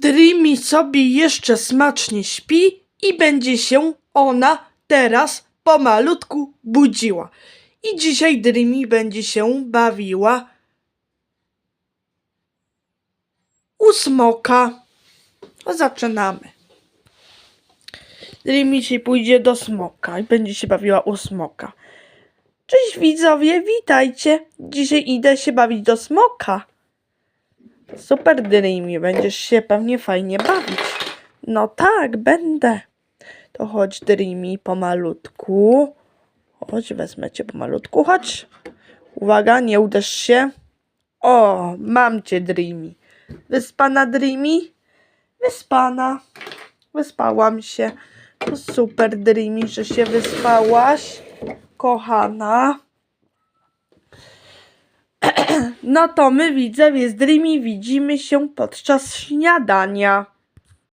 Dreamy sobie jeszcze smacznie śpi i będzie się ona teraz pomalutku budziła. I dzisiaj Dreamy będzie się bawiła u smoka. To zaczynamy. Dreamy dzisiaj pójdzie do smoka i będzie się bawiła u smoka. Cześć widzowie, witajcie. Dzisiaj idę się bawić do smoka. Super Dreamy, będziesz się pewnie fajnie bawić. No tak, będę. To chodź Dreamy pomalutku. Chodź, wezmę cię pomalutku, chodź. Uwaga, nie uderz się. O, mam cię Dreamy. Wyspana Dreamy? Wyspana. Wyspałam się. To super Dreamy, że się wyspałaś. Kochana. No to my widzowie z Dreamy widzimy się podczas śniadania.